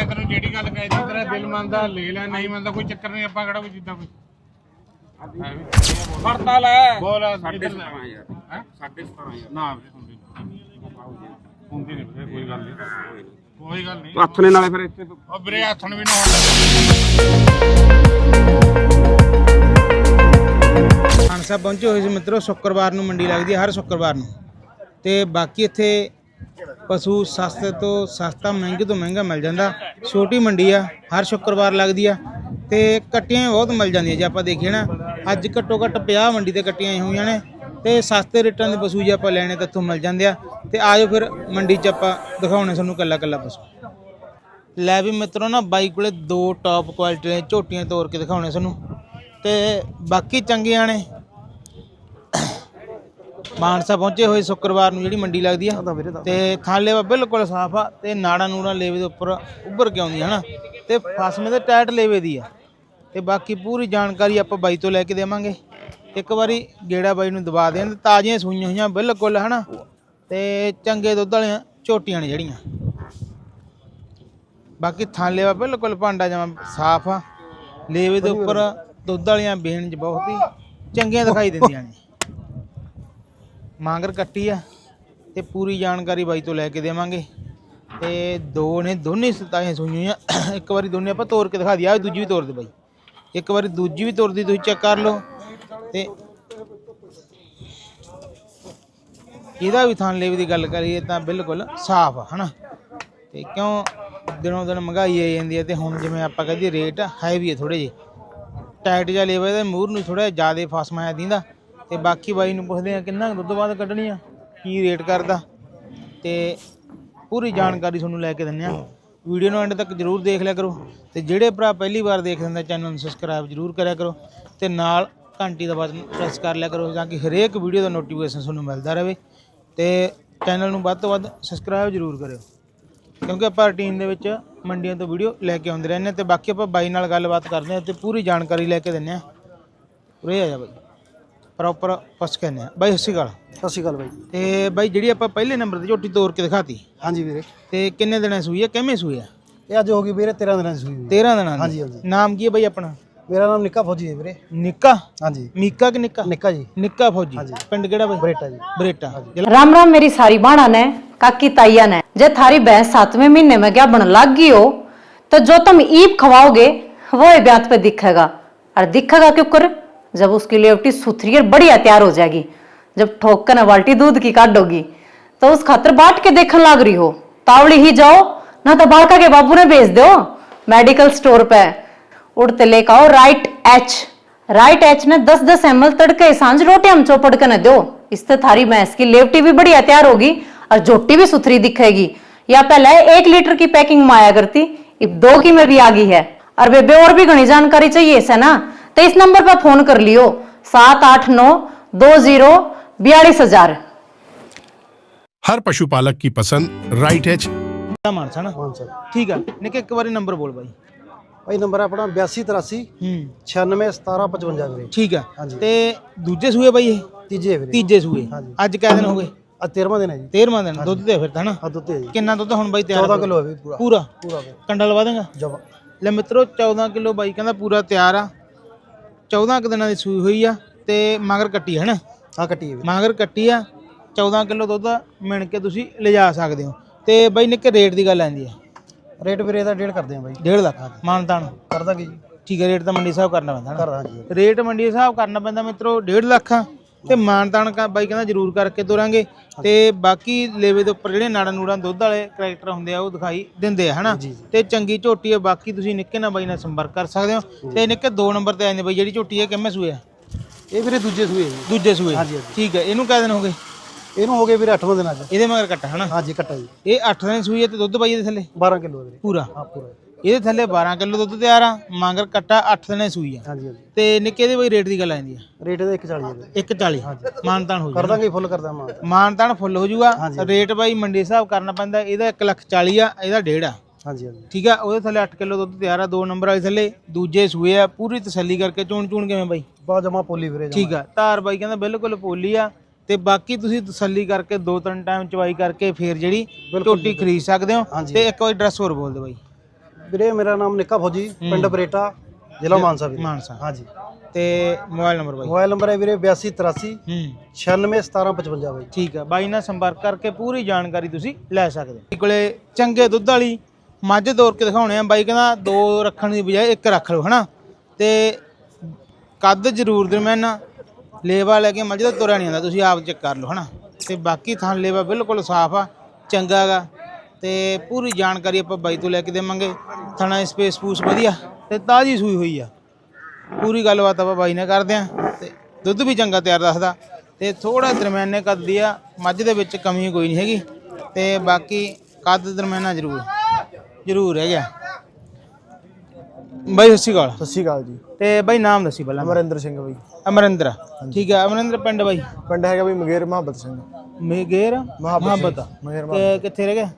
ਮੈਂ ਤੈਨੂੰ ਜਿਹੜੀ ਗੱਲ ਕਹਿ ਦਿੱਤੀ ਤੇਰਾ ਦਿਲ ਮੰਨਦਾ ਲੈ ਲੈ ਨਹੀਂ ਮੰਨਦਾ ਕੋਈ ਚੱਕਰ ਨਹੀਂ ਆਪਾਂ ਕਿਹੜਾ ਕੋਈ ਜਿੱਦਾਂ ਕੋਈ। ਫੜਤਾ ਲੈ। ਬੋਲ ਲੈ। 17 ਯਾਰ ਹੈਂ? ਸਾਢੇ 17 ਯਾਰ ਨਾ ਵੀਰੇ ਹੁੰਦੀ ਨਹੀਂ। ਹੁੰਦੀ ਨਹੀਂ ਵੀਰੇ ਕੋਈ ਗੱਲ ਨਹੀਂ। ਕੋਈ ਗੱਲ ਨਹੀਂ। ਹੱਥ ਨੇ ਨਾਲੇ ਫਿਰ ਇੱਥੇ ਉਹ ਵੀਰੇ ਹੱਥਣ ਵੀ ਨਾ ਹੋਣ ਲੱਗੇ। ਸਾਹਿਬ ਪਹੁੰਚੇ ਹੋਏ ਸੀ ਮਿੱਤਰੋ ਸ਼ੁੱਕਰਵਾਰ ਨੂੰ ਮੰਡੀ ਲੱਗਦੀ ਹੈ ਹਰ ਸ਼ੁੱਕਰਵਾਰ ਨੂੰ। ਤੇ ਬਾਕੀ ਇੱਥੇ ਪਸ਼ੂ ਸਸਤੇ ਤੋਂ ਸਸਤਾ, ਮਹਿੰਗੇ ਤੋਂ ਮਹਿੰਗਾ ਮਿਲ ਜਾਂਦਾ। ਛੋਟੀ ਮੰਡੀ ਆ, ਹਰ ਸ਼ੁੱਕਰਵਾਰ ਲੱਗਦੀ ਆ ਤੇ ਕੱਟੀਆਂ ਵੀ ਬਹੁਤ ਮਿਲ ਜਾਂਦੀਆਂ ਜੇ ਆਪਾਂ ਦੇਖੀਏ ਨਾ। ਅੱਜ ਘੱਟੋ ਘੱਟ 50 ਮੰਡੀ ਤੇ ਕੱਟੀਆਂ ਆਈਆਂ ਹੋਈਆਂ ਨੇ ਤੇ ਸਸਤੇ ਰੇਟਾਂ ਦੇ ਪਸ਼ੂ ਜੇ ਆਪਾਂ ਲੈਣੇ ਤਾਂ ਇੱਥੋਂ ਮਿਲ ਜਾਂਦੇ ਆ। ਤੇ ਆਜੋ ਫਿਰ ਮੰਡੀ 'ਚ ਆਪਾਂ ਦਿਖਾਉਣੇ ਤੁਹਾਨੂੰ ਕੱਲਾ ਕੱਲਾ ਪਸ਼ੂ। ਲੈ ਵੀ ਮਿੱਤਰੋ ਨਾ, ਬਾਈ ਕੋਲੇ ਦੋ ਟੌਪ ਕੁਆਲਿਟੀ ਦੀਆਂ ਝੋਟੀਆਂ ਤੋੜ ਕੇ ਦਿਖਾਉਣੇ ਤੁਹਾਨੂੰ। ਤੇ ਬਾਕੀ ਚੰਗੀਆਂ ਨੇ। ਮਾਨਸਾ ਪਹੁੰਚੇ ਹੋਏ ਸ਼ੁੱਕਰਵਾਰ ਨੂੰ ਜਿਹੜੀ ਮੰਡੀ ਲੱਗਦੀ ਆ ਤੇ ਥਾਲੇ ਵਾ ਬਿਲਕੁਲ ਸਾਫ਼ ਆ ਤੇ ਨਾੜਾ ਨੂੜਾ ਲੇਵੇ ਦੇ ਉੱਪਰ ਉੱਭਰ ਕੇ ਆਉਂਦੀ ਹਨਾ ਤੇ ਫਸਮੇ ਦੇ ਟਾਈਟ ਲੇਵੇ ਦੀ ਆ। ਤੇ ਬਾਕੀ ਪੂਰੀ ਜਾਣਕਾਰੀ ਆਪਾਂ ਬਾਈ ਤੋਂ ਲੈ ਕੇ ਦੇਵਾਂਗੇ। ਇੱਕ ਵਾਰੀ ਗੇੜਾ ਬਾਈ ਨੂੰ ਦਵਾ ਦੇਣ ਤਾਜ਼ੀਆਂ ਸੂਈਆਂ ਹੋਈਆਂ ਬਿਲਕੁਲ ਹਨਾ ਤੇ ਚੰਗੇ ਦੁੱਧ ਵਾਲੀਆਂ ਝੋਟੀਆਂ ਨੇ ਜਿਹੜੀਆਂ। ਬਾਕੀ ਥਾਲੇ ਵਾ ਬਿਲਕੁਲ ਭਾਂਡਾ ਜਮਾ ਸਾਫ਼ ਆ ਲੇਵੇ ਦੇ ਉੱਪਰ ਦੁੱਧ ਵਾਲੀਆਂ ਬੇਣ ਚ ਬਹੁਤ ਹੀ ਚੰਗੀਆਂ ਦਿਖਾਈ ਦਿੰਦੀਆਂ ਨੇ। ਮਾਂਗਰ ਕੱਟੀ ਆ ਤੇ ਪੂਰੀ ਜਾਣਕਾਰੀ ਬਾਈ ਤੋਂ ਲੈ ਕੇ ਦੇਵਾਂਗੇ। ਤੇ ਦੋ ਨੇ ਦੋਨੇ ਸਤਾਈਆਂ ਸੂਈਆਂ ਆ। ਇੱਕ ਵਾਰੀ ਦੋਨੇ ਆਪਾਂ ਤੋੜ ਕੇ ਦਿਖਾ ਦਿਆ ਦੂਜੀ ਵੀ ਤੋੜ ਦੇ ਬਾਈ। ਇੱਕ ਵਾਰੀ ਦੂਜੀ ਵੀ ਤੋੜਦੀ ਤੁਸੀਂ ਚੈੱਕ ਕਰ ਲਓ। ਤੇ ਇਹਦਾ ਵੀ ਥਾਂ ਲੇਵ ਦੀ ਗੱਲ ਕਰੀਏ ਤਾਂ ਬਿਲਕੁਲ ਸਾਫ਼ ਆ, ਹਨਾ? ਤੇ ਕਿਉਂ ਦਿਨੋਂ ਦਿਨ ਮਹਿੰਗਾਈ ਆਈ ਜਾਂਦੀ ਹੈ ਤੇ ਹੁਣ ਜਿਵੇਂ ਆਪਾਂ ਕਹਿੰਦੇ ਰੇਟ ਹੈ ਵੀ ਹੈ ਥੋੜੇ ਜਿਹੇ। ਟਾਈਟ ਜਿਹਾ ਲੇਵੇ ਤੇ ਮੂਰ ਨੂੰ ਥੋੜਾ ਜ਼ਿਆਦਾ ਫਾਸਮਾਇਆ ਦਿੰਦਾ। ਤੇ ਬਾਕੀ ਬਾਈ ਨੂੰ ਪੁੱਛਦੇ ਆ ਕਿੰਨਾ ਕੁ ਦੁੱਧ ਬਾਅਦ ਕੱਢਣੀ ਆ, ਕੀ ਰੇਟ ਕਰਦਾ। ਤੇ ਪੂਰੀ ਜਾਣਕਾਰੀ ਤੁਹਾਨੂੰ ਲੈ ਕੇ ਦਿੰਨੇ ਆ ਵੀਡੀਓ ਨੂੰ ਐਂਡ ਤੱਕ ਜਰੂਰ ਦੇਖ ਲਿਆ ਕਰੋ ਤੇ ਜਿਹੜੇ ਭਰਾ ਪਹਿਲੀ ਵਾਰ ਦੇਖ ਦਿੰਦੇ ਚੈਨਲ ਨੂੰ ਸਬਸਕ੍ਰਾਈਬ ਜਰੂਰ ਕਰਿਆ ਕਰੋ ਤੇ ਨਾਲ ਘੰਟੀ ਦਾ ਬਟਨ ਪ੍ਰੈਸ ਕਰ ਲਿਆ ਕਰੋ ਤਾਂ ਕਿ ਹਰੇਕ ਵੀਡੀਓ ਦਾ ਨੋਟੀਫਿਕੇਸ਼ਨ ਤੁਹਾਨੂੰ ਮਿਲਦਾ ਰਹੇ ਤੇ ਚੈਨਲ ਨੂੰ ਵੱਧ ਤੋਂ ਵੱਧ ਸਬਸਕ੍ਰਾਈਬ ਜਰੂਰ ਕਰਿਓ। ਕਿਉਂਕਿ ਆਪਾਂ ਰੂਟੀਨ ਦੇ ਵਿੱਚ ਮੰਡੀਆਂ ਤੋਂ ਵੀਡੀਓ ਲੈ ਕੇ ਆਉਂਦੇ ਰਹਿੰਦੇ ਹਾਂ ਤੇ ਬਾਕੀ ਆਪਾਂ ਬਾਈ ਨਾਲ ਗੱਲਬਾਤ ਕਰਦੇ ਹਾਂ ਤੇ ਪੂਰੀ ਜਾਣਕਾਰੀ ਲੈ ਕੇ ਦਿੰਨੇ ਆ ਉਰੇ ਆ ਜਾ ਬਾਈ। ਪ੍ਰੋਪਰ ਪੁੱਛ ਕੇ ਆਉਂਦੇ ਆ ਬਾਈ ਸਤਿ ਸ਼੍ਰੀ ਅਕਾਲ ਸਤਿ ਸ਼੍ਰੀ ਅਕਾਲ ਬਾਈ ਤੇ ਬਾਈ ਜਿਹੜੀ ਆਪਾਂ ਪਹਿਲੇ ਨੰਬਰ ਤੇ ਝੋਟੀ ਤੋੜ ਕੇ ਦਿਖਾਤੀ ਹਾਂਜੀ ਵੀਰੇ ਤੇ ਕਿੰਨੇ ਦਿਨਾਂ ਦੀ ਸੂਈ ਹੈ ਕਿਵੇਂ ਸੂਈ ਹੈ ਇਹ ਅੱਜ ਹੋ ਗਈ ਵੀਰੇ 13 ਦਿਨਾਂ ਦੀ ਸੂਈ ਹੋਈ 13 ਦਿਨਾਂ ਦੀ ਹਾਂਜੀ, ਹਾਂਜੀ। ਨਾਮ ਕੀ ਹੈ ਬਾਈ ਆਪਣਾ ਮੇਰਾ ਨਾਮ ਨਿੱਕਾ ਫੌਜੀ ਹੈ ਵੀਰੇ ਨਿੱਕਾ ਹਾਂਜੀ ਮੀਕਾ ਕਿ ਨਿੱਕਾ ਨਿੱਕਾ ਜੀ ਨਿੱਕਾ ਫੌਜੀ ਪਿੰਡ ਕਿਹੜਾ ਬਾਈ ਬਰੇਟਾ ਜੀ ਬਰੇਟਾ राम राम मेरी सारी बाणा ने काकी ताइया ने जे थारी भैंस सातवें महीने में क्या बन लग गई हो तो जो तुम ईप खवाओगे वो ही ब्यात पे दिखेगा और दिखेगा क्यों कर जब उसकी लेवटी सुथरी और बढ़िया तैयार हो जाएगी, जब ठोकर न बाल्टी दूध की काटोगी तो उस खातर बाट के देखने लाग रही हो। तावड़ी ही जाओ, ना तो बालका के बाबू ने भेज दो, मेडिकल स्टोर पे। उड़ते लेकर आओ राइट एच। राइट एच ने 10 10 एम एल तड़के साँझ रोटी हम चौपड़ के न दो। इससे थारी भैंस की लेवटी भी बढ़िया तैयार होगी और जोटी भी सुथरी दिखेगी। या पहले एक लीटर की पैकिंग में आया करती अब दो की में भी आ गई है। और बेबे और भी घनी जानकारी चाहिए इसे ना तो इस नंबर पर फोन कर लियो सात आठ नौ दो जीरो बयालीस हजार हर पशुपालक की पसंद राइट एच ਦਾ ਮਾਨਸਾ ਨਾ ਹਾਂ ਸਰ ਠੀਕ ਆ ਨਿੱਕੇ ਇੱਕ ਵਾਰੀ ਨੰਬਰ ਬੋਲ ਬਾਈ ਭਾਈ ਨੰਬਰ ਆਪਣਾ 8283 ਹੂੰ 961755 ਵੀਰੇ ਠੀਕ ਆ ਹਾਂਜੀ। ਤੇ ਦੂਜੇ ਸੂਏ ਬਾਈ ਇਹ ਤੀਜੇ ਵੀਰੇ ਤੀਜੇ ਸੂਏ ਹਾਂਜੀ। ਅੱਜ ਕਿਹ ਦਿਨ ਹੋ ਗਏ ਅੱਜ 13ਵਾਂ ਦਿਨ ਹੈ ਜੀ 13ਵਾਂ ਦਿਨ ਦੁੱਧ ਤੇ ਫਿਰ ਤਾਂ ਨਾ ਆ ਦੁੱਧ ਹੈ ਜੀ ਕਿੰਨਾ ਦੁੱਧ ਹੁਣ ਬਾਈ ਤਿਆਰ 14 ਕਿਲੋ ਹੈ ਵੀ ਪੂਰਾ ਪੂਰਾ ਪੂਰਾ ਵੀਰੇ ਕੰਡਾ ਲਵਾ ਦੇਗਾ ਜਬ ਲੈ ਮਿੱਤਰੋ 14 ਕਿਲੋ ਬਾਈ ਕਹਿੰਦਾ ਪੂਰਾ ਤਿਆਰ ਆ 14 ਕੁ ਦਿਨਾਂ ਦੀ ਸੂਈ ਹੋਈ ਆ ਤੇ ਮਗਰ ਕੱਟੀ ਹੈ ਨਾ ਆ ਕੱਟੀ ਹੈ ਵੀਰੇ। ਮਗਰ ਕੱਟੀ ਆ 14 ਕਿਲੋ ਦੁੱਧ ਮਿਣ ਕੇ ਤੁਸੀਂ ਲਿਜਾ ਸਕਦੇ ਹੋ। ਤੇ ਬਾਈ ਨਿੱਕੇ ਰੇਟ ਦੀ ਗੱਲ ਆਂਦੀ ਆ। ਰੇਟ ਵੀਰੇ ਦਾ ਡੇਢ ਕਰਦੇ ਆ ਬਾਈ। 1.5 ਲੱਖ ਮਾਨਤਾਨ ਕਰ ਦਾਂਗੇ ਜੀ। ਠੀਕ ਹੈ ਰੇਟ ਤਾਂ ਮੰਡੀ ਹਿਸਾਬ ਕਰਨਾ ਪੈਂਦਾ ਨਾ ਕਰ ਦਾਂਗੇ ਰੇਟ ਮੰਡੀ ਹਿਸਾਬ ਕਰਨਾ ਪੈਂਦਾ ਮਿੱਤਰੋ 1.5 ਲੱਖ ਆ। ਤੇ ਮਾਨਤਾਨ ਕਾ ਬਾਈ ਕਹਿੰਦਾ ਜ਼ਰੂਰ ਕਰਕੇ ਤੋਰਾਂਗੇ। ਤੇ ਬਾਕੀ ਲੇਵੇ ਦੇ ਉੱਪਰ ਜਿਹੜੇ ਨਾੜਾ ਨੂੜਾ ਦੁੱਧ ਵਾਲੇ ਕਰੈਕਟਰ ਹੁੰਦੇ ਆ ਉਹ ਦਿਖਾਈ ਦਿੰਦੇ ਆ ਹਨਾ? ਤੇ ਚੰਗੀ ਝੋਟੀ ਆ ਬਾਕੀ ਤੁਸੀਂ ਨਿੱਕੇ ਨਾਲ ਬਾਈ ਨਾਲ ਸੰਪਰਕ ਕਰ ਸਕਦੇ ਹੋ। ਤੇ ਨਿੱਕੇ 2 ਨੰਬਰ ਤੇ ਆਂਦੇ ਬਾਈ ਜਿਹੜੀ ਝੋਟੀ ਹੈ ਕਿੰਮੇ ਸੂਏ ਆ? ਇਹ ਵੀਰੇ ਦੂਜੇ ਸੂਏ ਜੀ। ਦੂਜੇ ਸੂਏ। ਠੀਕ ਹੈ ਇਹਨੂੰ ਕਿੰਨੇ ਦਿਨ ਹੋ ਗਏ? ਇਹਨੂੰ ਹੋ ਗਏ ਵੀਰੇ 8ਵਾਂ ਦਿਨ ਅੱਜ। ਇਹਦੇ ਮਗਰ ਕੱਟਾ ਹਨਾ? ਹਾਂਜੀ ਕੱਟਾ ਜੀ। ਇਹ 8 ਦਿਨ ਸੂਈ ਹੈ ਤੇ ਦੁੱਧ ਬਾਈ ਇਹਦੇ ਥੱਲੇ? 12 ਕਿਲੋ ਵੀਰੇ। ਪੂਰਾ? ਹਾਂ ਪੂਰਾ। ਇਹਦੇ ਥੱਲੇ 12 ਕਿਲੋ ਦੁੱਧ ਤਿਆਰ ਆ ਮਗਰ ਕੱਟਾ 8 ਦਿਨੇ ਸੂਈ ਆ। ਹਾਂਜੀ ਹਾਂਜੀ। ਤੇ ਨਿੱਕੇ ਦੇ ਬਾਈ ਰੇਟ ਦੀ ਗੱਲ ਆਂਦੀ ਆ। ਰੇਟ ਇਹਦਾ 140 ਹੈ ਵੀਰੇ 140 ਮਾਨਤਾਨ ਹੋ ਕਰ ਦਾਂਗੇ ਫੁੱਲ ਕਰ ਦਾਂ ਮਾਂ ਮਾਨਤਾਨ ਫੁੱਲ ਹੋ ਜਾਊਗਾ ਰੇਟ ਬਾਈ ਮੰਡੀ ਹਿਸਾਬ ਕਰਨਾ ਪੈਂਦਾ ਇਹਦਾ 1 ਲੱਖ 40 ਆ ਇਹਦਾ ਡੇਢ ਆ। ਹਾਂਜੀ ਹਾਂਜੀ। ਠੀਕ ਆ? ਉਹਦੇ ਥੱਲੇ 8 ਕਿਲੋ ਦੁੱਧ ਤਿਆਰ ਆ ਦੋ ਨੰਬਰ ਵਾਲੇ ਥੱਲੇ ਦੂਜੇ ਸੂਏ ਆ ਪੂਰੀ ਤਸੱਲੀ ਕਰਕੇ ਚੂਣ ਚੂਣ ਕਿਵੇਂ ਬਾਈ? ਬਹੁਤ ਜਮਾ ਪੋਲੀ ਵੀਰੇ। ਠੀਕ ਆ। ਧਾਰ ਬਾਈ ਕਹਿੰਦਾ ਬਿਲਕੁਲ ਪੋਲੀ ਆ ਤੇ ਬਾਕੀ ਤੁਸੀਂ ਤਸੱਲੀ ਕਰਕੇ ਦੋ ਤਿੰਨ ਟਾਈਮ ਚਵਾਈ ਕਰਕੇ ਫੇਰ ਜਿਹੜੀ ਝੋਟੀ ਖਰੀਦ ਸਕਦੇ ਹੋ। ਤੇ ਇੱਕ ਵਾਰੀ ਐਡਰੈਸ ਹੋਰ ਬੋਲ ਦਿਓ ਬਾਈ। ਵੀਰੇ ਮੇਰਾ ਨਾਮ ਨਿੱਕਾ ਫੌਜੀ ਪਿੰਡ ਬਰੇਟਾ ਜ਼ਿਲ੍ਹਾ ਮਾਨਸਾ ਵੀਰੇ। ਮਾਨਸਾ ਹਾਂਜੀ। ਤੇ ਮੋਬਾਈਲ ਨੰਬਰ ਬਾਈ? ਮੋਬਾਈਲ ਨੰਬਰ ਹੈ ਵੀਰੇ 8283 ਹੂੰ। 961755 ਬਾਈ। ਠੀਕ ਆ ਬਾਈ ਨਾਲ ਸੰਪਰਕ ਕਰਕੇ ਪੂਰੀ ਜਾਣਕਾਰੀ ਤੁਸੀਂ ਲੈ ਸਕਦੇ ਹੋ। ਕੋਲੇ ਚੰਗੇ ਦੁੱਧ ਵਾਲੀ ਮੱਝ ਤੋਰ ਕੇ ਦਿਖਾਉਣੇ ਆ। ਬਾਈ ਕਹਿੰਦਾ ਦੋ ਰੱਖਣ ਦੀ ਬਜਾਏ ਇੱਕ ਰੱਖ ਲਓ ਹਨਾ? ਤੇ ਕੱਦ ਜ਼ਰੂਰ ਦਰਮਿਆਨਾ ਲੇਵਾ ਲੈ ਕੇ ਮੱਝ ਦਾ ਤੁਰਿਆ ਨਹੀਂ ਆਉਂਦਾ ਤੁਸੀਂ ਆਪ ਚੈੱਕ ਕਰ ਲਓ ਹਨਾ? ਤੇ ਬਾਕੀ ਥਾਂ ਲੇਵਾ ਬਿਲਕੁਲ ਸਾਫ਼ ਆ ਚੰਗਾ ਗਾ। ਤੇ ਪੂਰੀ ਜਾਣਕਾਰੀ ਆਪਾਂ ਬਾਈ ਤੋਂ ਲੈ ਕੇ ਦੇਵਾਂਗੇ। ਥਾਣਾ ਸਪੇਸ ਪੂਸ ਵਧੀਆ ਤੇ ਤਾਜ਼ੀ ਸੂਈ ਹੋਈ ਆ। ਪੂਰੀ ਗੱਲਬਾਤ ਆਪਾਂ ਬਾਈ ਨਾਲ ਕਰਦੇ ਆ ਤੇ ਦੁੱਧ ਵੀ ਚੰਗਾ ਤਿਆਰ ਦੱਸਦਾ। ਤੇ ਥੋੜਾ ਦਰਮਿਆਨੇ ਕੱਦ ਦੀ ਆ ਮੱਝ ਦੇ ਵਿੱਚ ਕਮੀ ਕੋਈ ਨਹੀਂ ਹੈਗੀ। ਤੇ ਬਾਕੀ ਕੱਦ ਦਰਮਿਆਨਾ ਜ਼ਰੂਰ ਜ਼ਰੂਰ ਹੈ ਗਿਆ। ਬਾਈ ਸਤਿ ਸ਼੍ਰੀ ਅਕਾਲ। ਸਤਿ ਸ਼੍ਰੀ ਅਕਾਲ ਜੀ। ਤੇ ਬਾਈ ਨਾਮ ਦੱਸੀ ਪਹਿਲਾਂ। ਅਮਰਿੰਦਰ ਸਿੰਘ ਬਾਈ। ਅਮਰਿੰਦਰ। ਠੀਕ ਹੈ ਅਮਰਿੰਦਰ ਪਿੰਡ ਬਾਈ? ਪਿੰਡ ਹੈਗਾ ਬਈ ਮਗੇਰ ਮੁਹੱਬਤ ਸਿੰਘ। ਮੇਗੇਰ ਮੁਹੱਬਤ ਮਗੇਰ ਤੇ ਕਿੱਥੇ ਰਹਿ ਗਿਆ?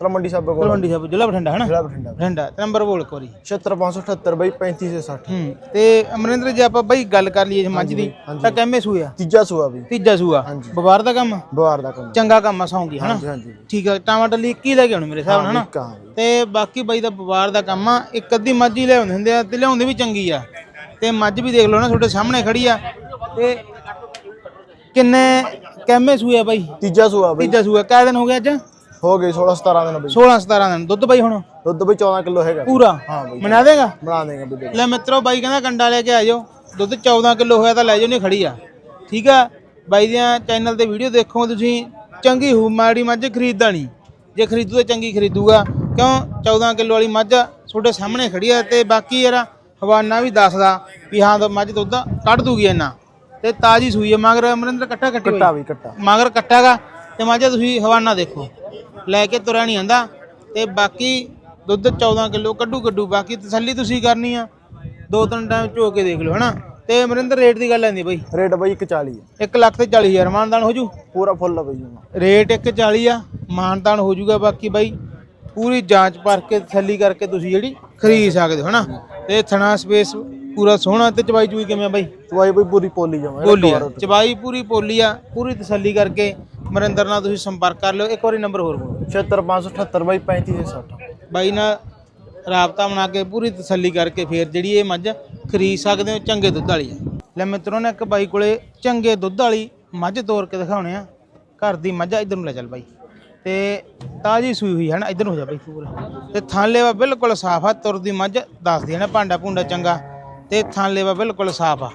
ਤਲਮੰਡੀ ਸਾਹਿਬ ਕੋਲ। ਤਲਵੰਡੀ ਸਾਹਿਬ ਜ਼ਿਲ੍ਹਾ ਬਠਿੰਡਾ ਹਨਾ? ਜ਼ਿਲ੍ਹਾ ਬਠਿੰਡਾ। ਬਠਿੰਡਾ ਤੇ ਨੰਬਰ ਬੋਲ ਇੱਕ ਵਾਰੀ। 76578 ਬਾਈ 3560 ਹੂੰ ਤੇ ਅਮਰਿੰਦਰ ਜੇ ਆਪਾਂ ਬਾਈ ਗੱਲ ਕਰ ਲਈਏ ਮੱਝ ਦੀ। ਤਾਂ ਕਿੰਮੇ ਸੂਏ ਆ ਤੀਜਾ ਸੂਆ ਬਈ। ਤੀਜਾ ਸੂਆ। ਵਪਾਰ ਦਾ ਕੰਮ? ਬਵਾਰ ਦਾ ਕੰਮ। ਚੰਗਾ ਕੰਮ ਆ ਸੌਂਗੀ ਹਨਾ? ਹਾਂਜੀ ਹਾਂਜੀ ਠੀਕ ਆ ਟਮਾਟਰ ਲਈ ਕੀ ਲੈ ਕੇ ਆਉਣੇ ਮੇਰੇ ਹਿਸਾਬ ਨਾਲ ਹਨਾ? ਕਾ ਤੇ ਬਾਕੀ ਬਾਈ ਦਾ ਵਪਾਰ ਦਾ ਕੰਮ ਆ ਇੱਕ ਅੱਧੀ ਮੱਝ ਹੀ ਲਿਆਉਂਦੇ ਹੁੰਦੇ ਆ ਤੇ ਲਿਆਉਂਦੇ ਵੀ ਚੰਗੀ ਆ। ਤੇ ਮੱਝ ਵੀ ਦੇਖ ਲਓ ਨਾ ਤੁਹਾਡੇ ਸਾਹਮਣੇ ਖੜੀ ਆ। ਤੇ ਕਿੰਨੇ ਕਿੰਮੇ ਸੂਏ ਆ ਬਾਈ? ਤੀਜਾ ਸੂਆ ਬਈ। ਤੀਜਾ ਸੂਆ ਕਿੰਨੇ ਦਿਨ ਹੋ ਗਏ ਅੱਜ? ਹੋ ਗਏ 16 17 ਦਿਨ ਬਈ 16 17 ਦਿਨ। ਦੁੱਧ ਬਾਈ ਹੁਣ? ਦੁੱਧ ਬਈ 14 ਕਿਲੋ ਹੈਗਾ। ਪੂਰਾ? ਹਾਂ ਬਈ। ਮਨਾ ਦੇਗਾ? ਬਣਾ ਦੇਗਾ ਬਈ ਲੈ ਮਿੱਤਰੋ ਬਾਈ ਕਹਿੰਦਾ ਕੰਡਾ ਲੈ ਕੇ ਆ ਜਾਓ। ਦੁੱਧ 14 ਕਿਲੋ ਹੋਇਆ ਤਾਂ ਲੈ ਜਾਓ ਨਹੀਂ ਖੜੀ ਆ। ਠੀਕ ਆ? ਬਾਈ ਦੀਆਂ ਚੈਨਲ ਤੇ ਵੀਡੀਓ ਦੇਖੋ ਤੁਸੀਂ। ਚੰਗੀ ਹੂ ਮਾੜੀ ਮੱਝ ਖਰੀਦਦਾ ਨਹੀਂ ਜੇ ਖਰੀਦੂ ਤਾਂ ਚੰਗੀ ਖਰੀਦੂਗਾ। ਕਿਉਂ? 14 ਕਿਲੋ ਵਾਲੀ ਮੱਝ ਤੁਹਾਡੇ ਸਾਹਮਣੇ ਖੜੀ ਆ ਤੇ ਬਾਕੀ ਯਾਰ ਹਵਾਨਾ ਵੀ ਦੱਸਦਾ ਵੀ ਹਾਂ ਤਾਂ ਮੱਝ ਦੁੱਧ ਕੱਢ ਦੂਗੀ ਇਹਨਾਂ ਤੇ ਤਾਜੀ ਸੂਈ ਹੈ ਮਗਰ ਅਮਰਿੰਦਰ ਕੱਟਾ ਕੱਟੀ ਕੱਟਾ ਵੀ ਕੱਟਾ। ਮਗਰ ਕੱਟਾਗਾ। ਤੇ ਮੱਝ ਤੁਸੀਂ ਹਵਾਨਾ ਦੇਖੋ। ਲੈ ਕੇ ਤੁਰਿਆ ਨਹੀਂ ਆਂਦਾ ਤੇ ਬਾਕੀ ਦੁੱਧ 14 ਕਿਲੋ ਕੱਢੂ ਕੱਢੂ ਬਾਕੀ ਤਸੱਲੀ ਤੁਸੀਂ ਕਰਨੀ ਆ। ਦੋ ਤਿੰਨ ਟਾਈਮ ਝੋ ਕੇ ਦੇਖ ਲਓ ਹਨਾ? ਤੇ ਅਮਰਿੰਦਰ ਰੇਟ ਦੀ ਗੱਲ ਆਂਦੀ ਬਈ? ਰੇਟ ਬਈ 140 ਹੈ 1 ਲੱਖ ਤੇ 40 ਹਜ਼ਾਰ ਮਾਨਦਾਨ ਹੋ ਜੂ? ਪੂਰਾ ਫੁੱਲ ਆ ਬਈ ਰੇਟ 140 ਆ ਮਾਨਦਾਨ ਹੋ ਜੂਗਾ ਬਾਕੀ ਬਾਈ। ਪੂਰੀ ਜਾਂਚ ਪਰਖ ਕੇ ਤਸੱਲੀ ਕਰਕੇ ਤੁਸੀਂ ਜਿਹੜੀ ਖਰੀਦ ਸਕਦੇ ਹੋ ਹਨਾ? ਤੇ ਥਣਾ ਸਪੇਸ ਪੂਰਾ ਸੋਹਣਾ ਤੇ ਚਵਾਈ ਚੂਈ ਕਿਵੇਂ ਆ ਬਾਈ? ਦਵਾਈ ਬਈ ਪੂਰੀ ਪੋਲੀ ਜਮਾ ਪੋਲੀ ਆ। ਚਵਾਈ ਪੂਰੀ ਪੋਲੀ ਆ ਪੂਰੀ ਤਸੱਲੀ ਕਰਕੇ ਮਰਿੰਦਰ ਨਾਲ ਤੁਸੀਂ ਸੰਪਰਕ ਕਰ ਲਿਓ ਇੱਕ ਵਾਰੀ ਨੰਬਰ ਹੋਰ ਬੋਲੋ। 76578 ਬਾਈ 3560 ਬਾਈ ਨਾਲ ਰਾਬਤਾ ਬਣਾ ਕੇ ਪੂਰੀ ਤਸੱਲੀ ਕਰਕੇ ਫੇਰ ਜਿਹੜੀ ਇਹ ਮੱਝ ਖਰੀਦ ਸਕਦੇ ਹੋ ਚੰਗੇ ਦੁੱਧ ਵਾਲੀ ਲੈ ਮਿੱਤਰੋ ਨੇ ਇੱਕ ਬਾਈ ਕੋਲੇ ਚੰਗੇ ਦੁੱਧ ਵਾਲੀ ਮੱਝ ਤੋਰ ਕੇ ਦਿਖਾਉਣੇ ਆ। ਘਰ ਦੀ ਮੱਝ ਆ, ਇੱਧਰ ਨੂੰ ਲੈ ਚੱਲ ਬਾਈ। ਤੇ ਤਾਜੀ ਸੂਈ ਹੋਈ ਹੈ ਨਾ ਇੱਧਰ ਨੂੰ ਹੋ ਜਾ ਬਾਈ ਪੂਰਾ। ਤੇ ਥਾਂਲੇ ਵਾ ਬਿਲਕੁਲ ਸਾਫ਼ ਆ ਤੁਰਦੀ ਮੱਝ ਦੱਸਦੀ ਹੈ ਨਾ ਭਾਂਡਾ ਭੁੰਡਾ ਚੰਗਾ। ਤੇ ਥਾਂਲੇ ਵਾ ਬਿਲਕੁਲ ਸਾਫ਼ ਆ।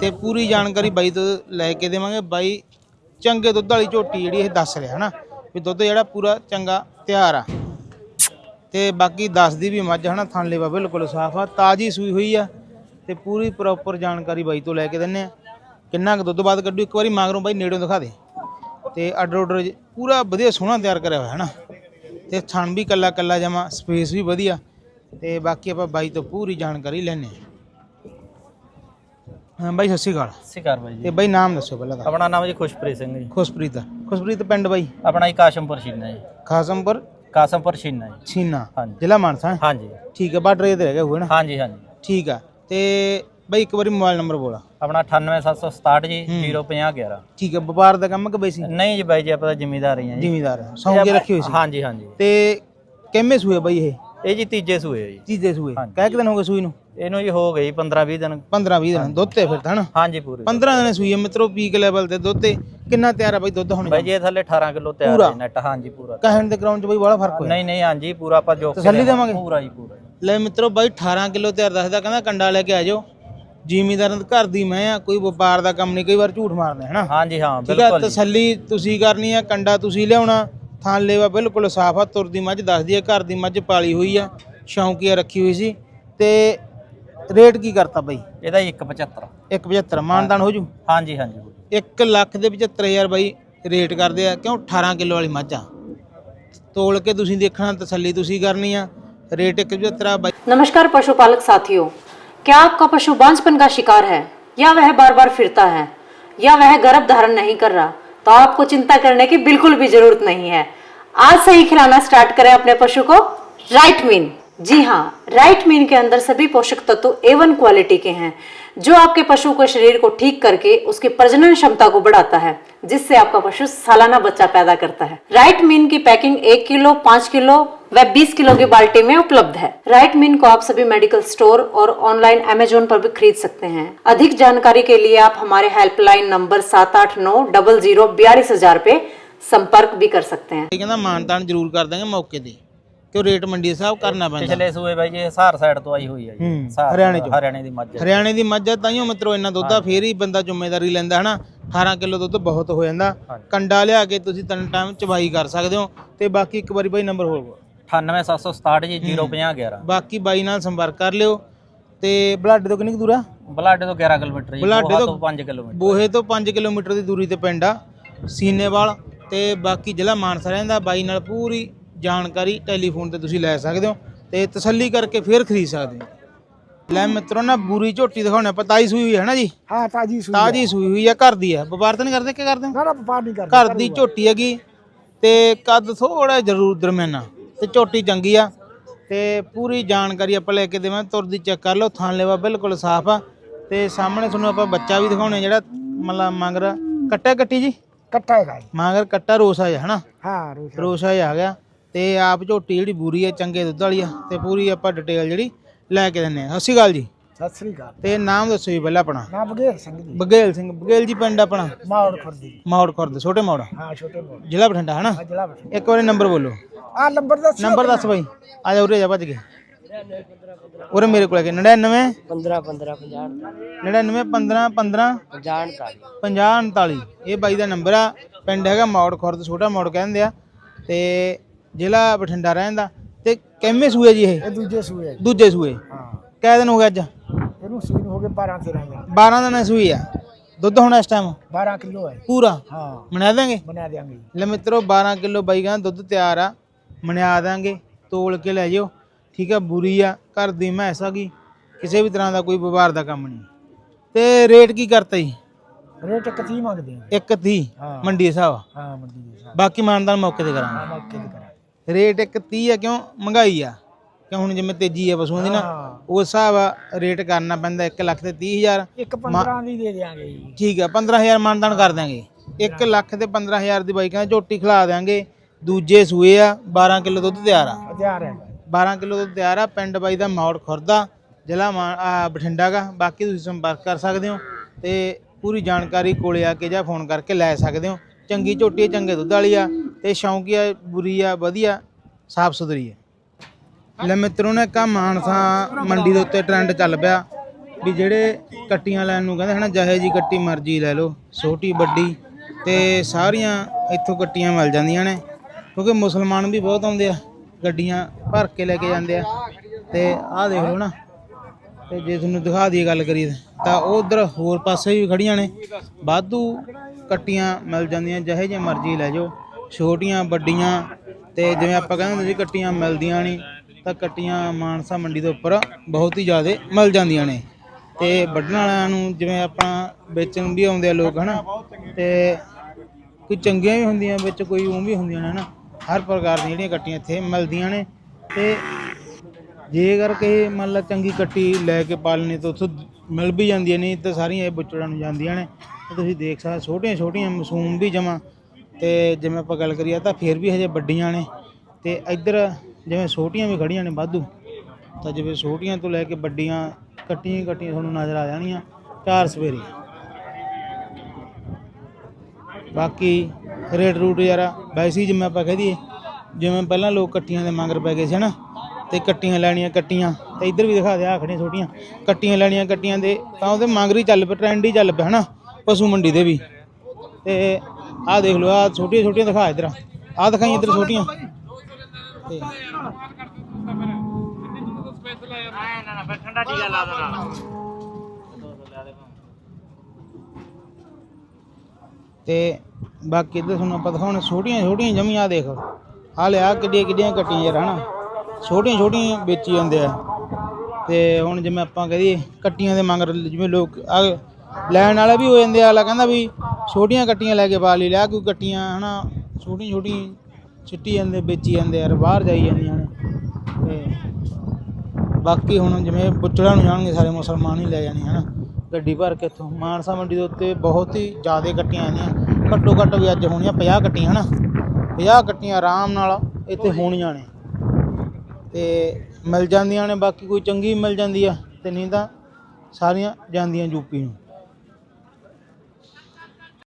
ਤੇ ਪੂਰੀ ਜਾਣਕਾਰੀ ਬਾਈ ਤੋਂ ਲੈ ਕੇ ਦੇਵਾਂਗੇ। ਬਾਈ ਚੰਗੇ ਦੁੱਧ ਵਾਲੀ ਝੋਟੀ ਜਿਹੜੀ ਇਹ ਦੱਸ ਰਿਹਾ ਹਨਾ, ਵੀ ਦੁੱਧ ਜਿਹੜਾ ਪੂਰਾ ਚੰਗਾ, ਤਿਆਰ ਆ। ਤੇ ਬਾਕੀ ਦੱਸਦੀ ਵੀ ਮੱਝ ਹਨਾ, ਥਣ ਲੇਵਾ ਬਿਲਕੁਲ ਸਾਫ਼ ਆ, ਤਾਜੀ ਸੂਈ ਹੋਈ ਆ, ਤੇ ਪੂਰੀ ਪ੍ਰੋਪਰ ਜਾਣਕਾਰੀ ਬਾਈ ਤੋਂ ਲੈ ਕੇ ਦਿੰਨੇ ਆ। ਕਿੰਨਾ ਕੁ ਦੁੱਧ ਬਾਅਦ ਕੱਢੂ, ਇੱਕ ਵਾਰੀ ਮਗਰੋਂ ਬਾਈ ਨੇੜੋਂ ਦਿਖਾ ਦੇ। ਤੇ ਆਰਡਰ ਆਰਡਰ ਪੂਰਾ ਵਧੀਆ ਸੋਹਣਾ ਤਿਆਰ ਕਰਿਆ ਹੋਇਆ ਹਨਾ। ਤੇ ਥਣ ਵੀ ਕੱਲਾ ਕੱਲਾ ਜਮਾ ਸਪੇਸ ਵੀ ਵਧੀਆ। ਤੇ ਬਾਕੀ ਆਪਾਂ ਬਾਈ ਤੋਂ ਪੂਰੀ ਜਾਣਕਾਰੀ ਲੈਣੇ ਹਾਂ ਬਾਈ ਸਤਿ ਸ਼੍ਰੀ ਅਕਾਲ। ਸਿਕਾਰ ਬਾਈ ਜੀ। ਤੇ ਬਾਈ ਨਾਮ ਦੱਸੋ ਪਹਿਲਾਂ ਤਾਂ। ਆਪਣਾ ਨਾਮ ਜੀ ਖੁਸ਼ਪ੍ਰੀਤ ਸਿੰਘ ਜੀ। ਖੁਸ਼ਪ੍ਰੀਤ ਖੁਸ਼ਪ੍ਰੀਤ ਪਿੰਡ ਬਾਈ? ਆਪਣਾ ਜੀ ਕਾਸ਼ਮਪੁਰ ਛੀਨਾ ਜੀ। ਖਾਸਮਪੁਰ ਕਾਸ਼ਮਪੁਰ ਛੀਨਾ ਜੀ। ਛੀਨਾ? ਹਾਂਜੀ। ਜ਼ਿਲ੍ਹਾ ਮਾਨਸਾ ਹਾਂਜੀ। ਠੀਕ ਹੈ ਬਾਰਡਰ ਤੇ ਰਹਿ ਗਿਆ ਹੋਇਆ ਨਾ? ਹਾਂਜੀ ਹਾਂਜੀ। ਠੀਕ ਆ। ਤੇ ਬਾਈ ਇੱਕ ਵਾਰੀ ਮੋਬਾਈਲ ਨੰਬਰ ਬੋਲਾ। ਆਪਣਾ 98767 ਜੀ 05011 ਠੀਕ ਹੈ ਵਪਾਰ ਦਾ ਕੰਮ ਕਿ ਬਈ ਸੀ ਨਹੀਂ ਜੀ ਬਾਈ ਜੀ ਆਪਾਂ ਤਾਂ ਜ਼ਿਮੀਦਾਰ ਹੀ ਆ ਜੀ। ਜ਼ਿਮੀਦਾਰ ਸੌਂ ਕੇ ਰੱਖੀ ਹੋਈ ਸੀ। ਹਾਂਜੀ ਹਾਂਜੀ। ਤੇ ਕਿੰਮੇ ਸੂਏ ਬਾਈ ਇਹ? ਇਹ ਜੀ ਤੀਜੇ ਸੂਏ ਆ ਜੀ। ਤੀਜੇ ਸੂਏ। ਹਾਂਜੀ। ਕਹਿ ਕਿ ਦਿਨ ਹੋ ਗਏ ਸੂਈ ਨੂੰ? ਇਹਨੂੰ ਜੀ ਹੋ ਗਈ 15 20 ਦਿਨ। 15 20 ਦਿਨ। ਦੁੱਧ ਤੇ ਫਿਰ ਤਾਂ ਹਨਾ? ਹਾਂਜੀ ਪੂਰੇ। 15 ਦਿਨ ਸੂਈ ਹੈ ਮਿੱਤਰੋ ਪੀਕ ਲੈਵਲ ਤੇ ਦੁੱਧ ਤੇ ਕਿੰਨਾ ਤਿਆਰ ਆ ਬਾਈ ਦੁੱਧ ਹੁਣ? ਬਾਈ ਜੀ ਇਹ ਥੱਲੇ 18 ਕਿਲੋ ਤਿਆਰ ਪੂਰਾ? ਹੈ ਨੈਟ ਹਾਂਜੀ ਪੂਰਾ। ਕਹਿਣ ਦੇ ਗਰਾਊਂਡ 'ਚ ਬਾਈ ਬੜਾ ਫ਼ਰਕ ਹੋਇਆ? ਨਹੀਂ ਨਹੀਂ ਹਾਂਜੀ ਪੂਰਾ ਆਪਾਂ ਜੋ ਤਸੱਲੀ ਦੇਵਾਂਗੇ? ਪੂਰਾ ਜੀ ਪੂਰਾ ਜੀ। ਲੈ ਮਿੱਤਰੋ ਬਾਈ 18 ਕਿਲੋ ਤਿਆਰ ਦੱਸਦਾ ਕਹਿੰਦਾ ਕੰਡਾ ਲੈ ਕੇ ਆ ਜਾਓ। ਜ਼ਿਮੀਦਾਰਾਂ ਦੇ ਘਰ ਦੀ ਮੈਂ ਆ ਕੋਈ ਵਪਾਰ ਦਾ ਕੰਮ ਨਹੀਂ ਕਈ ਵਾਰ ਝੂਠ ਮਾਰਦੇ ਹਨਾ? ਹਾਂਜੀ ਹਾਂ ਠੀਕ ਆ ਬਿਲਕੁਲ ਜੀ। ਤਸੱਲੀ ਤੁਸੀਂ ਕਰਨੀ ਆ ਕੰਡਾ ਤੁਸੀਂ ਲਿਆਉਣਾ। ਥਾਂ ਲੇਵਾ ਬਿਲਕੁਲ ਸਾਫ ਆ ਤੁਰਦੀ ਮੱਝ ਦੱਸਦੀ ਆ ਘਰ ਦੀ ਮੱਝ ਪਾਲੀ ਹੋਈ ਆ ਸ਼ੌਂਕੀਆ ਰੱਖੀ ਹੋਈ ਸੀ ਤੇ ਰੇਟ ਕੀ ਕਰਤਾ ਬਾਈ ਇਹਦਾ ਜੀ 175 175 ਮਾਨਦਾਨ ਹੋ ਜੂ ਹਾਂਜੀ ਹਾਂਜੀ 1 ਲੱਖ ਦੇ 75000 ਬਾਈ ਰੇਟ ਕਰਦੇ ਆ ਕਿਉਂ 18 ਕਿਲੋ ਵਾਲੀ ਮੱਝ ਆ ਤੋਲ ਕੇ ਤੁਸੀਂ ਦੇਖਣਾ ਤਸੱਲੀ ਤੁਸੀਂ ਕਰਨੀ ਆ ਰੇਟ 175 ਆ ਬਾਈ नमस्कार पशुपालक साथियों क्या आपका पशु बांझपन का शिकार है या वह बार बार फिरता है या वह गर्भ धारण नहीं कर रहा तो आपको चिंता करने की बिल्कुल भी ज़रूरत नहीं है। आज से ही खिलाना स्टार्ट करें अपने पशु को। राइट मीन जी हाँ राइट मीन के अंदर सभी पोषक तत्व एवन क्वालिटी के हैं, जो आपके पशु के शरीर को ठीक करके उसकी प्रजनन क्षमता को बढ़ाता है, जिससे आपका पशु सालाना बच्चा पैदा करता है। राइट मीन की पैकिंग एक किलो, पाँच किलो वह 20 किलो की बाल्टी में उपलब्ध है राइट मीन को आप सभी मेडिकल स्टोर और ऑनलाइन अमेजोन पर भी खरीद सकते हैं अधिक जानकारी के लिए आप हमारे हेल्पलाइन नंबर सात आठ नौ डबल जीरो बयालीस हजार पे संपर्क भी कर सकते हैं ਇਹ ਕਹਿੰਦਾ ਮਾਨਤਾਨ ਜ਼ਰੂਰ ਕਰ ਦਾਂਗੇ ਮੌਕੇ ਤੇ ਕਿਉਂ ਰੇਟ ਮੰਡੀ ਦੇ ਹਿਸਾਬ ਕਰਨਾ ਪੈਂਦਾ ਪਿਛਲੇ ਸੂਏ ਬਾਈ ਜੀ ਹਿਸਾਰ ਸਾਈਡ ਤੋਂ ਆਈ ਹੋਈ ਹੈ ਜੀ ਹੂੰ, ਹਿਸਾਰ- ਹਰਿਆਣੇ ਚੋਂ। ਹਰਿਆਣੇ ਦੀ ਮੱਝ ਹੈ। ਹਰਿਆਣੇ ਦੀ ਮੱਝ ਆ ਤਾਈਓ ਮਿੱਤਰੋ ਇੰਨਾ ਦੁੱਧ ਆ ਫੇਰ ਹੀ ਬੰਦਾ ਜ਼ਿੰਮੇਵਾਰੀ ਲੈਂਦਾ ਹਨਾ 18 ਕਿਲੋ ਦੁੱਧ ਬਹੁਤ ਹੋ ਜਾਂਦਾ ਹਾਂਜੀ। ਕੰਡਾ ਲਿਆ ਕੇ ਤੁਸੀਂ ਤਿੰਨ ਟਾਈਮ ਚਵਾਈ ਕਰ ਸਕਦੇ ਹੋ ਤੇ ਬਾਕੀ ਇੱਕ ਵਾਰੀ ਬਾਈ ਨੰਬਰ ਹੋਰ ਬੋਲ। 98767 ਜੀ 0511 ਬਾਕੀ ਬਾਈ ਨਾਲ ਸੰਪਰਕ ਕਰ ਲਿਓ ਤੇ ਬਲਾਡੇ ਤੋਂ ਕਿੰਨੀ ਕੁ ਦੂਰ ਆ? ਬਲਾਡੇ ਤੋਂ 11 ਕਿਲੋਮੀਟਰ ਜੀ ਬੁਲਾਡੇ ਤੋਂ ਤੋਂ 5 ਕਿਲੋਮੀਟਰ। ਬੋਹੇ ਤੋਂ 5 ਕਿਲੋਮੀਟਰ ਦੀ ਦੂਰੀ ਤੇ ਪਿੰਡ ਆ ਸੀਨੇਵਾਲ ਤੇ ਬਾਕੀ ਜ਼ਿਲ੍ਹਾ ਮਾਨਸਾ ਰਹਿੰਦਾ ਬਾਈ ਨਾਲ ਪੂਰੀ ਜਾਣਕਾਰੀ ਟੈਲੀਫੋਨ ਤੇ ਤੁਸੀਂ ਲੈ ਸਕਦੇ ਹੋ ਤੇ ਤਸੱਲੀ ਕਰਕੇ ਫੇਰ ਖਰੀਦ ਸਕਦੇ ਹੋ। ਲੈ ਮਿੱਤਰੋ ਨਾ ਬੂਰੀ ਝੋਟੀ ਦਿਖਾਉਣੇ ਆਪਾਂ ਤਾਈ ਸੂਈ ਹੋਈ ਹੈ ਨਾ ਜੀ? ਹਾਂ ਤਾਜੀ ਸੂਈ ਤਾਜੀ ਸੂਈ ਹੋਈ ਆ ਘਰ ਦੀ ਆ। ਵਪਾਰ ਤਾਂ ਨਹੀਂ ਕਰਦੇ ਕਿ ਕਰਦੇ ਹੋ? ਨਾ ਨਾ ਵਪਾਰ ਨਹੀਂ ਕਰਦੇ ਘਰ ਦੀ ਝੋਟੀ ਹੈਗੀ ਤੇ ਕੱਦ ਥੋੜਾ ਜ਼ਰੂਰ ਦਰਮਿਆਨਾ। ਤੇ ਝੋਟੀ ਚੰਗੀ ਆ ਤੇ ਪੂਰੀ ਜਾਣਕਾਰੀ ਆਪਾਂ ਲੈ ਕੇ ਦੇਵਾਂ ਤੁਰਦੀ ਚੈੱਕ ਕਰ ਲਓ ਥਾਂ ਲੈਵਾ ਬਿਲਕੁਲ ਸਾਫ਼ ਆ। ਤੇ ਸਾਹਮਣੇ ਤੁਹਾਨੂੰ ਆਪਾਂ ਬੱਚਾ ਵੀ ਦਿਖਾਉਣੇ ਜਿਹੜਾ ਮਤਲਬ ਮੰਗਰ ਕੱਟਿਆ ਕੱਟੀ ਜੀ? ਕੱਟਾ ਹੈਗਾ ਜੀ। ਮੰਗਰ ਕੱਟਾ ਰੋਸਾ ਜਿਹਾ ਹਨਾ? ਹਾਂ ਰੋਸਾ ਜਿਹਾ ਆ ਗਿਆ। ਤੇ ਆਪ ਝੋਟੀ ਜਿਹੜੀ ਬੂਰੀ ਹੈ ਚੰਗੇ ਦੁੱਧ ਵਾਲੀ ਆ। ਤੇ ਪੂਰੀ ਆਪਾਂ ਡਿਟੇਲ ਜਿਹੜੀ ਲੈ ਕੇ ਦਿੰਨੇ ਆ। ਸਤਿ ਸ਼੍ਰੀ ਅਕਾਲ ਜੀ। ਸਤਿ ਸ੍ਰੀ ਅਕਾਲ। ਤੇ ਨਾਮ ਦੱਸੋ ਜੀ ਪਹਿਲਾਂ ਆਪਣਾ। ਨਾ ਬਗੇਰ ਸਿੰਘ ਜੀ। ਬਗੇਲ ਸਿੰਘ ਬਗੇਲ ਜੀ ਪਿੰਡ ਆਪਣਾ? ਮਾਉੜ ਖੁਰਦੀ ਮੌੜ ਖੁਰਦ ਛੋਟੇ ਮੌੜ ਹਾਂ ਛੋਟੇ ਬੋਲ ਜ਼ਿਲ੍ਹਾ ਬਠਿੰਡਾ ਹਨਾ? ਆ ਜ਼ਿਲ੍ਹਾ ਬਠਿੰਡਾ। ਇੱਕ ਵਾਰੀ ਨੰਬਰ ਬੋਲੋ। ਆ ਨੰਬਰ ਦੱਸ ਨੰਬਰ ਦੱਸ ਬਾਈ। ਆ ਜਾ ਉਰੇ ਜਾ ਭੱਜ ਕੇ। ਉਰੇ ਮੇਰੇ ਕੋਲ ਹੈਗੇ 99 15 15 50 99 15 15 50 50 39 ਇਹ ਬਾਈ ਦਾ ਨੰਬਰ ਆ। ਪਿੰਡ ਹੈਗਾ ਮੌੜ ਖੁਰਦ ਛੋਟਾ ਮੌੜ ਕਹਿੰਦੇ ਆ। ਤੇ ਜ਼ਿਲ੍ਹਾ ਬਠਿੰਡਾ ਰਹਿੰਦਾ ਤੇ ਕਿੰਨੇ ਸੂਏ ਜੀ ਇਹ? ਇਹ ਦੂਜੇ ਸੂਏ ਜੀ। ਦੂਜੇ ਸੂਏ। ਹਾਂ। ਕਿਹ ਦਿਨ ਹੋ ਗਏ ਅੱਜ? ਇਹਨੂੰ ਸੂਈ ਨੂੰ ਹੋ ਗਏ 12 13 ਦਿਨ। 12 ਦਿਨ ਸੂਈ ਆ। ਦੁੱਧ ਹੁਣ ਇਸ ਟਾਈਮ 12 ਕਿਲੋ ਹੈ। ਪੂਰਾ? ਹਾਂ। ਮਨਾ ਦਾਂਗੇ ਬਣਾ ਦਿਆਂਗੇ। ਲੈ ਮਿੱਤਰੋ 12 ਕਿਲੋ ਬਾਈ ਕਹਿੰਦਾ ਦੁੱਧ ਤਿਆਰ ਆ। ਮਨਿਆ ਦਾਂਗੇ ਤੋਲ ਕੇ ਲੈ ਜਿਓ ਠੀਕ ਆ ਬੁਰੀ ਆ। ਘਰ ਦੀ ਮੈਂਸ ਆ ਗਈ। ਕਿਸੇ ਵੀ ਤਰ੍ਹਾਂ ਦਾ ਕੋਈ ਵਪਾਰ ਦਾ ਕੰਮ ਨਹੀਂ। ਤੇ ਰੇਟ ਕੀ ਕਰਤਾ ਜੀ? ਰੇਟ ਇੱਕ ਤੀਹ ਮੰਗਦੇ ਆ। ਇੱਕ 30 ਹਾਂ। ਮੰਡੀ ਦੇ ਹਿਸਾਬ ਹਾਂ ਮੰਡੀ ਦੇ ਹਿਸਾਬ ਬਾਕੀ ਮਾਨਦਾਨ ਮੌਕੇ ਤੇ ਕਰਾਂਗੇ। ਨਾਲ ਮੌਕੇ ਤੇ ਕਰਾਂਗੇ। ਰੇਟ ਇੱਕ 30 ਆ ਕਿਉਂ? ਮਹਿੰਗਾਈ ਆ। ਕਿਉਂ ਹੁਣ ਜਿਵੇਂ ਤੇਜ਼ੀ ਆ ਪਸ਼ੂਆਂ ਦੀ ਨਾ ਹਾਂ। ਉਸ ਹਿਸਾਬ ਆ ਰੇਟ ਕਰਨਾ ਪੈਂਦਾ 1 ਲੱਖ ਤੇ 30000 ਇੱਕ 15 ਦੀ ਦੇ ਦਿਆਂਗੇ ਜੀ। ਠੀਕ ਆ 15000 ਮਾਨਦਾਨ ਕਰ ਦਾਂਗੇ 1 ਲੱਖ ਤੇ 15000 ਦੀ ਬਾਈ ਕਹਿੰਦਾ ਝੋਟੀ ਖਿਲਾ ਦਿਆਂਗੇ। ਦੂਜੇ ਸੂਏ ਆ 12 ਕਿਲੋ ਦੁੱਧ ਤਿਆਰ ਆ। ਹਥਿਆਰ ਹੈਗਾ 12 ਕਿਲੋ ਦੁੱਧ ਤਿਆਰ ਆ ਪਿੰਡ ਬਾਈ ਦਾ ਮੌੜ ਖੁਰਦਾ ਜ਼ਿਲ੍ਹਾ ਮਾ- ਆ, ਬਠਿੰਡਾ ਗਾ। ਬਾਕੀ ਤੁਸੀਂ ਸੰਪਰਕ ਕਰ ਸਕਦੇ ਹੋ ਤੇ ਪੂਰੀ ਜਾਣਕਾਰੀ ਕੋਲੇ ਆ ਕੇ ਜਾਂ ਫੋਨ ਕਰਕੇ ਲੈ ਸਕਦੇ ਹੋ। ਚੰਗੀ ਝੋਟੀ ਆ, ਚੰਗੇ ਦੁੱਧ ਵਾਲੀ ਆ ਤੇ ਸ਼ੌਂਕੀਆ ਬੁਰੀ ਆ ਵਧੀਆ ਸਾਫ਼ ਸੁਥਰੀ ਆ। ਲੈ ਮਿੱਤਰੋ, ਨੇ ਕਾ ਮਾਨਸਾ ਮੰਡੀ ਦੇ ਉੱਤੇ ਟ੍ਰੈਂਡ ਚੱਲ ਪਿਆ ਵੀ ਜਿਹੜੇ ਕੱਟੀਆਂ ਲੈਣ ਨੂੰ ਕਹਿੰਦੇ ਹਨਾ, ਜਿਹੇ ਜੀ ਕੱਟੀ ਮਰਜ਼ੀ ਲੈ ਲਓ, ਛੋਟੀ, ਵੱਡੀ, ਤੇ ਸਾਰੀਆਂ ਇੱਥੋਂ ਕੱਟੀਆਂ ਮਿਲ ਜਾਂਦੀਆਂ ਨੇ। ਕਿਉਂਕਿ ਮੁਸਲਮਾਨ ਵੀ ਬਹੁਤ ਆਉਂਦੇ ਆ, ਗੱਡੀਆਂ ਭਰ ਕੇ ਲੈ ਕੇ ਜਾਂਦੇ ਆ। ਤੇ ਆਹ ਦੇਖ ਲਓ ਨਾ, ਤੇ ਜੇ ਤੁਹਾਨੂੰ ਦਿਖਾ ਦੀ ਗੱਲ ਕਰੀਏ ਤਾਂ ਉਧਰ ਹੋਰ ਪਾਸੇ ਵੀ ਖੜੀਆਂ ਨੇ। ਬਾਧੂ ਕੱਟੀਆਂ ਮਿਲ ਜਾਂਦੀਆਂ, ਜਿਹੇ ਜੇ ਮਰਜ਼ੀ ਲੈ ਜਾਓ, ਛੋਟੀਆਂ, ਵੱਡੀਆਂ, ਤੇ ਜਿਵੇਂ ਆਪਾਂ ਕਹਿੰਦੇ ਹੁੰਦੇ ਸੀ, ਕੱਟੀਆਂ ਮਿਲਦੀਆਂ ਨਹੀਂ। ਤਾਂ ਕੱਟੀਆਂ ਮਾਨਸਾ ਮੰਡੀ ਦੇ ਉੱਪਰ ਬਹੁਤ ਹੀ ਜ਼ਿਆਦਾ ਮਿਲ ਜਾਂਦੀਆਂ ਨੇ। ਤੇ ਵੱਢਣ ਵਾਲਿਆਂ ਨੂੰ ਜਿਵੇਂ ਆਪਣਾ ਵੇਚਣ ਵੀ ਆਉਂਦੇ ਆ ਲੋਕ, ਹਨਾ? ਤੇ ਕੋਈ ਚੰਗੀਆਂ ਵੀ ਹੁੰਦੀਆਂ, ਵਿੱਚ ਕੋਈ ਉਹ ਵੀ ਹੁੰਦੀਆਂ ਨੇ, ਹਨਾ? ਹਰ ਪ੍ਰਕਾਰ ਦੀਆਂ ਜਿਹੜੀਆਂ ਕੱਟੀਆਂ ਇੱਥੇ ਮਿਲਦੀਆਂ ਨੇ। ਤੇ ਜੇਕਰ ਕਿਸੇ ਮੰਨ ਲਾ ਚੰਗੀ ਕੱਟੀ ਲੈ ਕੇ ਪਾਲਣੀ, ਤਾਂ ਉੱਥੋਂ ਮਿਲ ਵੀ ਜਾਂਦੀਆਂ ਨਹੀਂ ਤਾਂ ਸਾਰੀਆਂ ਇਹ ਬੁੱਚੜਾਂ ਨੂੰ ਜਾਂਦੀਆਂ ਨੇ। ਤੇ ਤੁਸੀਂ ਦੇਖ ਸਕਦੇ ਛੋਟੀਆਂ ਛੋਟੀਆਂ ਮਸੂਮ ਵੀ ਜਮਾ। ਤੇ ਜਿਵੇਂ ਆਪਾਂ ਗੱਲ ਕਰੀਏ, ਤਾਂ ਫਿਰ ਵੀ ਹਜੇ ਵੱਡੀਆਂ ਨੇ। ਤੇ ਇੱਧਰ ਜਿਵੇਂ ਛੋਟੀਆਂ ਵੀ ਖੜੀਆਂ ਨੇ ਵਾਧੂ, ਤਾਂ ਜਿਵੇਂ ਛੋਟੀਆਂ ਤੋਂ ਲੈ ਕੇ ਵੱਡੀਆਂ ਕੱਟੀਆਂ ਹੀ ਕੱਟੀਆਂ ਤੁਹਾਨੂੰ ਨਜ਼ਰ ਆ ਜਾਣੀਆਂ, ਚਾਰ ਸਵੇਰੇ ਬਾਕੀ ਰੇਟ ਰੂਟ ਯਾਰ, ਵੈਸੇ ਹੀ ਜਿਵੇਂ ਆਪਾਂ ਕਹਿ ਦਈਏ, ਜਿਵੇਂ ਪਹਿਲਾਂ ਲੋਕ ਕੱਟੀਆਂ ਦੇ ਮੰਗਰ ਪੈ ਗਏ ਸੀ ਹਨਾ, ਤੇ ਕੱਟੀਆਂ ਲੈਣੀਆਂ ਕੱਟੀਆਂ, ਤੇ ਇੱਧਰ ਵੀ ਦਿਖਾ ਦੇ ਆ ਖੜੀਆਂ ਛੋਟੀਆਂ, ਕੱਟੀਆਂ ਲੈਣੀਆਂ ਕੱਟੀਆਂ ਦੇ, ਤਾਂ ਉਹਦੇ ਮੰਗਰ ਹੀ ਚੱਲ ਪਿਆ ਟ੍ਰੈਂਡ ਹੀ ਚੱਲ ਪਿਆ ਹਨਾ, ਪਸ਼ੂ ਮੰਡੀ ਦੇ ਵੀ। ਤੇ ਆਹ ਦੇਖ ਲਓ, ਆਹ ਛੋਟੀਆਂ ਛੋਟੀਆਂ ਦਿਖਾ ਇੱਧਰ, ਆਹ ਦਿਖਾਈ ਇੱਧਰ ਛੋਟੀਆਂ। ਤੇ। ਤੇ ਬਾਕੀ ਇੱਧਰ ਤੁਹਾਨੂੰ ਆਪਾਂ ਦਿਖਾਉਣੇ ਛੋਟੀਆਂ ਛੋਟੀਆਂ ਜਮੀਆਂ ਦੇਖ। ਆ ਲਿਆ ਕਿੱਡੀਆਂ ਕਿੱਡੀਆਂ ਕੱਟੀਆਂ ਯਾਰ, ਹਨਾ? ਛੋਟੀਆਂ ਛੋਟੀਆਂ ਵੇਚੀ ਜਾਂਦੇ ਆ। ਤੇ ਹੁਣ ਜਿਵੇਂ ਆਪਾਂ ਕਹਦੀਏ ਕੱਟੀਆਂ ਦੇ ਮੰਗ ਜਿਵੇਂ ਲੋਕ ਆ ਲੈਣ ਵਾਲਾ ਵੀ ਹੋ ਜਾਂਦੇ ਆ, ਅਗਲਾ ਕਹਿੰਦਾ ਵੀ ਛੋਟੀਆਂ ਕੱਟੀਆਂ ਲੈ ਕੇ ਪਾ ਲਈ, ਲਿਆ ਕੋਈ ਕੱਟੀਆਂ ਹਨਾ? ਛੋਟੀਆਂ ਛੋਟੀਆਂ ਸਿੱਟੀ ਜਾਂਦੇ ਵੇਚੀ ਜਾਂਦੇ ਯਾਰ ਬਾਹਰ ਜਾਈ ਜਾਂਦੀਆਂ ਨੇ। ਤੇ ਬਾਕੀ ਹੁਣ ਜਿਵੇਂ ਬੁੱਚੜਾਂ ਨੂੰ ਜਾਣਗੇ ਸਾਰੇ ਮੁਸਲਮਾਨ ਹੀ ਲੈ ਜਾਣੇ ਹਨਾ। ਗੱਡੀ ਭਰ ਕੇ ਇੱਥੋਂ। ਮਾਨਸਾ ਮੰਡੀ ਦੇ ਉੱਤੇ ਬਹੁਤ ਹੀ ਜ਼ਿਆਦਾ ਕੱਟੀਆਂ ਆਉਂਦੀਆਂ ਘੱਟੋ ਘੱਟ ਵੀ ਅੱਜ ਹੋਣੀਆਂ 50 ਕੱਟੀਆਂ ਹਨਾ। 50 ਕੱਟੀਆਂ ਆਰਾਮ ਨਾਲ ਇੱਥੇ ਹੋਣੀਆਂ ਨੇ। ਤੇ ਮਿਲ ਜਾਂਦੀਆਂ ਨੇ ਬਾਕੀ ਕੋਈ ਚੰਗੀ ਮਿਲ ਜਾਂਦੀ ਆ ਤੇ ਨਹੀਂ ਤਾਂ ਸਾਰੀਆਂ ਜਾਂਦੀਆਂ ਯੂਪੀ ਨੂੰ।